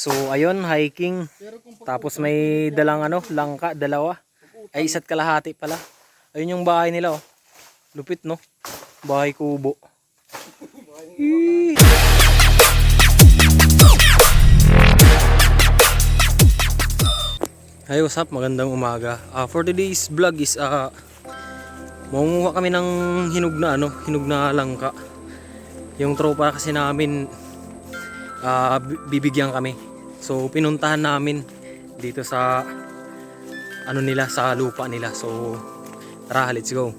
So ayun, hiking. Tapos may dalang ano, langka, dalawa. Ay isa't kalahati pala. Ayun yung bahay nila oh. Lupit no? Bahay kubo. Hey, what's up? Magandang umaga. Ah, for today's vlog is ah mangunguha kami ng hinog na ano, hinog na langka. Yung tropa kasi namin bi- bibigyan kami. So pinuntahan namin dito sa ano nila sa lupa nila. So tara, let's go.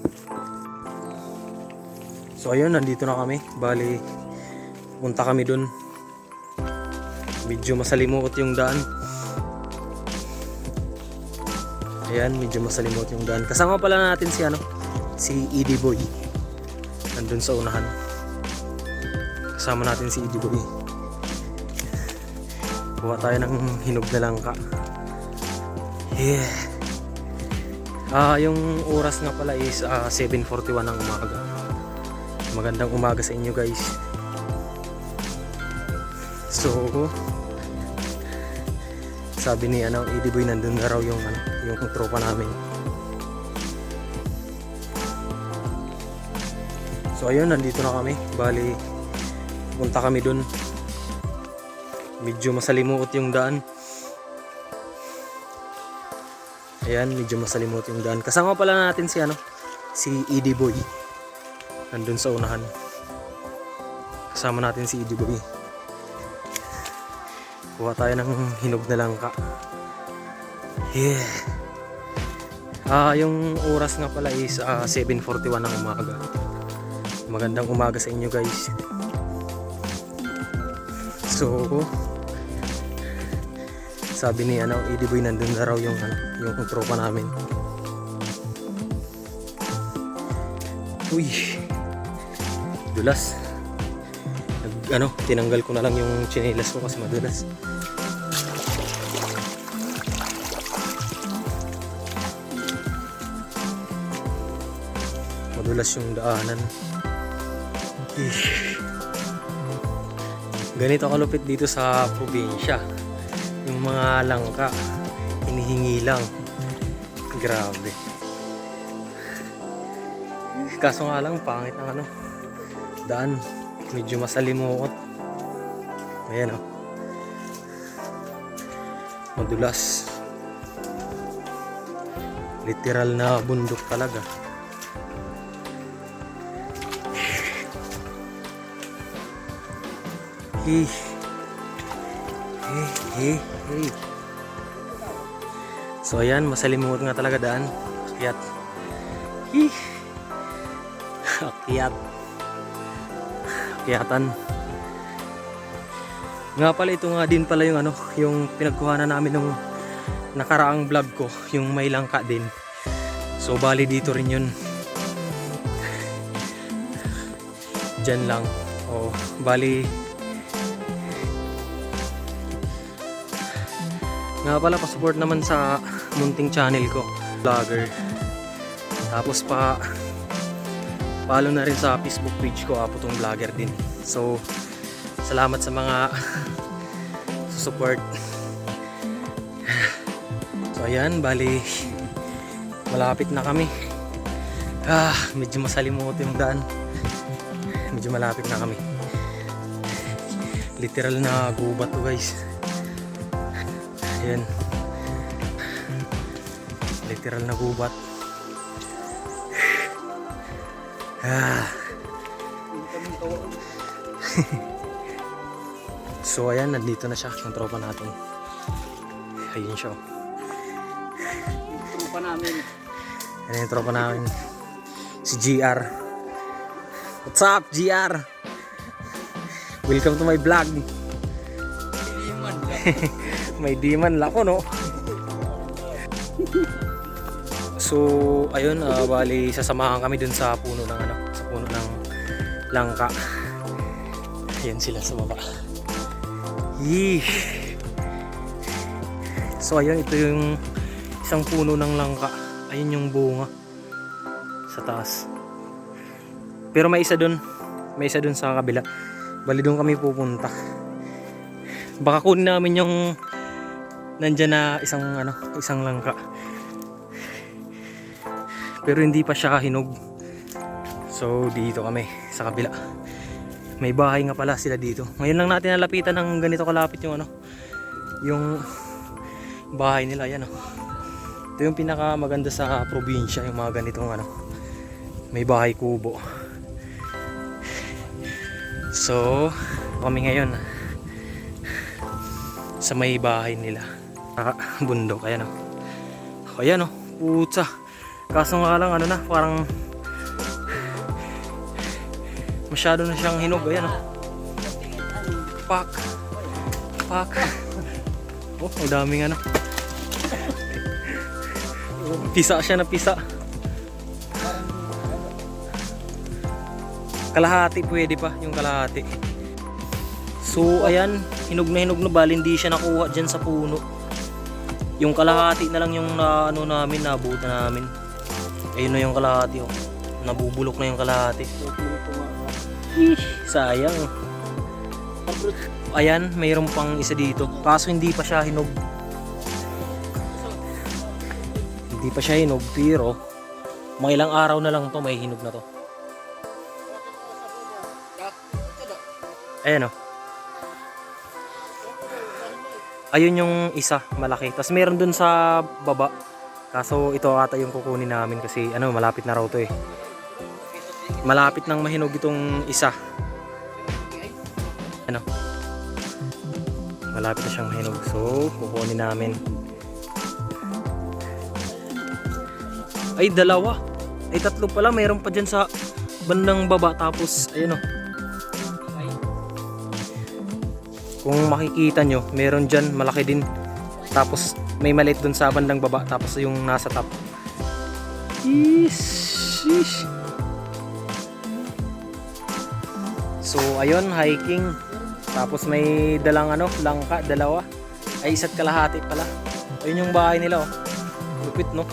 So ayun, nandito na kami. Bali punta kami dun. Medyo masalimuot yung daan. Ayan, medyo masalimuot yung daan. Kasama pala natin si ano, si Edie Boy. Nandun sa unahan. Kasama natin si Edie Boy. Kuha tayo ng hinog na langka. Yeah. Ah, yung oras nga pala is ah, 7:41 ng umaga. Magandang umaga sa inyo, guys. So, sabi ni ano, Edie Boy nandun na raw yung ano, yung tropa namin. So ayun, nandito na kami. Bali, punta kami dun. Medyo masalimuot yung daan. Ayan, medyo masalimuot yung daan. Kasama pala natin si ano, si Edie Boy. Nandun sa unahan. Kasama natin si Edie Boy. Kuha tayo ng hinog na langka. Yeah. Ah, yung oras nga pala is ah, 7:41 ng umaga. Magandang umaga sa inyo, guys. So, sabi ni ano, Edie Boy nandun na raw yung ano, yung tropa namin. Uy. Dulas. Nag, ano, tinanggal ko na lang yung chinelas ko kasi madulas. madulas yung daanan Ish. ganito kalupit dito sa probinsya yung mga langka hinihingi lang. Grabe. Kaso nga lang pangit ang ano daan. Medyo masalimuot. Ayan o madulas. Literal na bundok talaga. Hey. Hey, hey. So ayan, masalimuot nga talaga daan. Akyat. Hey. Akyat. Akyatan. Nga pala ito nga din pala yung ano, yung pinagkuhanan namin nung nakaraang vlog ko, yung may langka din. So bali dito rin yun. Diyan lang. Oh, bali Nga pala, pa-support naman sa munting channel ko, vlogger. Tapos pa, follow na rin sa Facebook page ko, Apotong Vlogger din. So, salamat sa mga support. So, ayan, bali, malapit na kami. Ah, medyo masalimuot yung daan. Medyo malapit na kami. Literal na gubat to guys. Ayan. Literal na gubat. Ah. so ayan, nandito na siya, yung tropa natin. Ayun siya. oh. Trupa namin. Ayan yung tropa namin. Si GR. What's up, GR? Welcome to my vlog. May diman lako, no? So, ayun, ah, bali sasamahan kami dun sa puno ng ano, sa puno ng langka. Ayan sila sa baba. Yee. So, ayun, ito yung isang puno ng langka. Ayun yung bunga sa taas. Pero may isa dun. May isa dun sa kabila. Bali doon kami pupunta. Baka kunin namin yung nandyan na isang ano, isang langka. Pero hindi pa siya hinog. So dito kami sa kabila. May bahay nga pala sila dito. Ngayon lang natin nalapitan ng ganito kalapit yung ano, yung bahay nila yan oh. Ito yung pinaka maganda sa probinsya, yung mga ganitong ano, may bahay kubo. So, kami ngayon sa may bahay nila. Ah, bundok, ayan oh. Ayan oh, putsa. Kaso nga lang ano na, parang masyado na siyang hinog, ayan oh. Pak. Pak. Oh, ang daming ano. Pisa siya na pisa. Kalahati pwede pa, yung kalahati. So, ayan, hinog na hinog na bali, hindi siya nakuha dyan sa puno. Yung kalahati na lang yung na, ano namin, nabuta namin. Ayun na yung kalahati, oh. Nabubulok na yung kalahati. Ish, sayang. Ayan, mayroon pang isa dito. Kaso hindi pa siya hinog. Hindi pa siya hinog, pero mga ilang araw na lang to may hinog na to. Ayan oh. Ayun yung isa, malaki. Tapos meron dun sa baba. Kaso ito ata yung kukunin namin kasi ano, malapit na raw to eh. Malapit nang mahinog itong isa. Ano? Malapit na siyang mahinog. So, kukunin namin. Ay, dalawa. Ay, tatlo pala. Mayroon pa dyan sa bandang baba. Tapos, ayun oh. Kung makikita nyo, meron dyan, malaki din. Tapos may maliit dun sa bandang baba. Tapos yung nasa top. Sheesh. So ayun, hiking. Tapos may dalang ano, langka, dalawa. Ay isa't kalahati pala. Ayun yung bahay nila oh. Lupit no.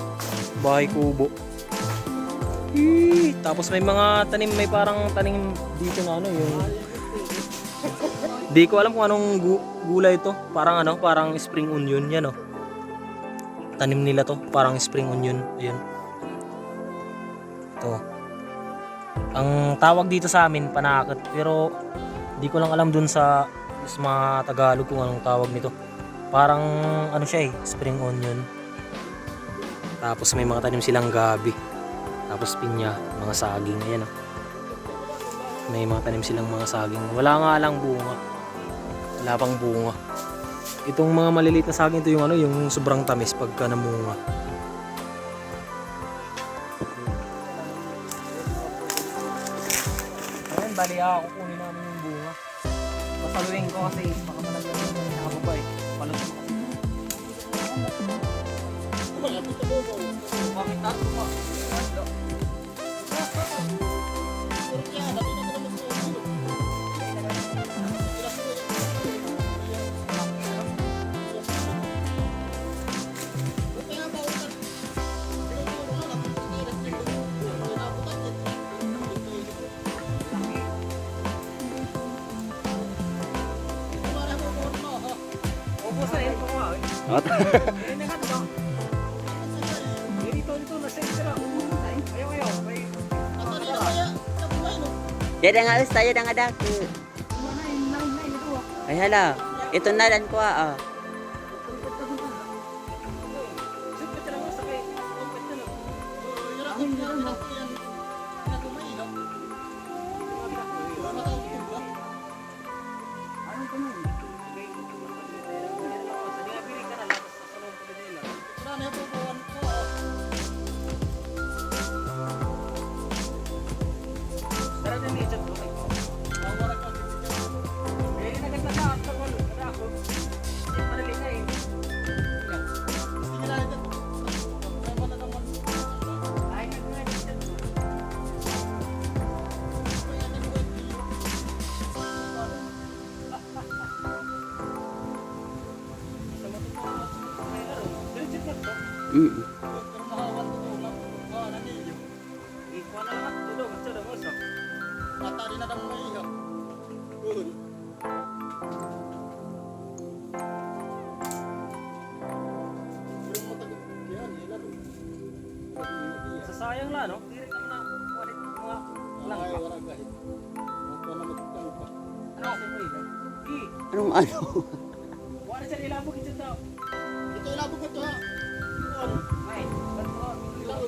Bahay kubo. Eee, tapos may mga tanim, may parang tanim dito na ano yung Di ko alam kung anong gu- gulay ito. Parang ano, parang spring onion yan oh. Tanim nila to, parang spring onion. Ayun. Ito. Ang tawag dito sa amin, panakot. Pero di ko lang alam dun sa, sa mga Tagalog kung anong tawag nito. Parang ano siya eh, spring onion. Tapos may mga tanim silang gabi. Tapos pinya, mga saging. Ayan oh. May mga tanim silang mga saging. Wala nga lang bunga. Wala pang bunga. Itong mga maliliit na saging ito yung ano, yung sobrang tamis pagka namunga. Ayan, bali ako kukunin namin yung bunga. Pasaluin ko kasi baka malagyan yung nakababa eh. Palusok. Bakit tato mo? Opo May... Dada nga us tayo nga dako. Ay hala, ito na lang ko ah. Mm. Sayang lah no. Diri ka na kulit mga langka. Anong ano?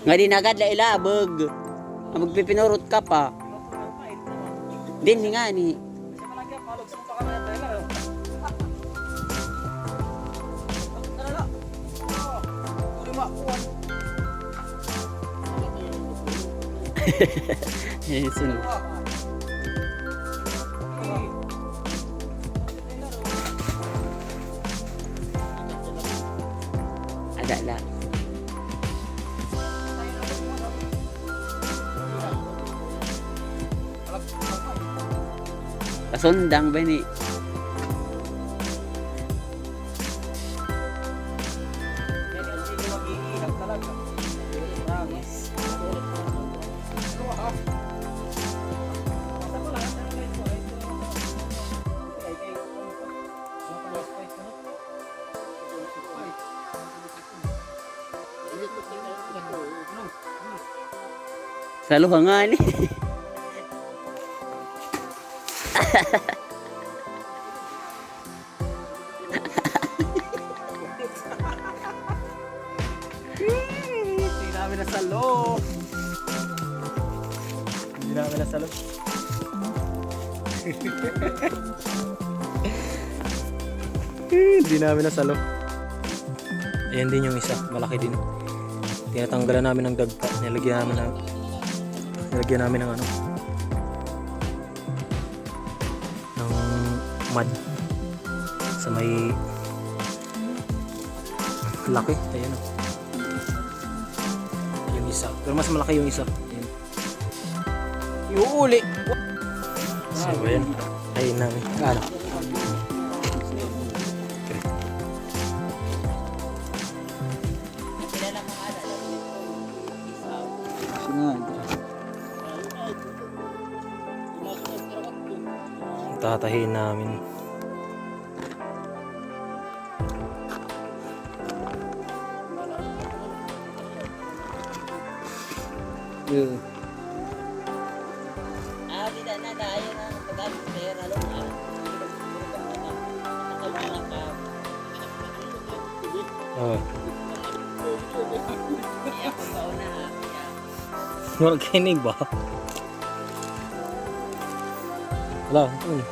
Nga di nagad la ilabog. Ang magpipinurot ka pa. Din nga ni. At tayo lang. Kasundang ba ni? Sa luha nga ni. Hindi namin nasalo. Hindi namin nasalo. Hindi namin nasalo. Ayan din yung isa, malaki din. Tinatanggalan namin ng dagta. Nilagyan namin ng nilagyan namin ng ano mud sa may laki. Ayan oh yung isa. Pero mas malaki yung isa. Ayan. Yung uli. So, ayan. Ayun namin. Ano? Tatahin namin. Yeah. Ah, di na na Wala. Ano?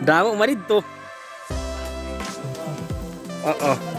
Damo marid to. Oo.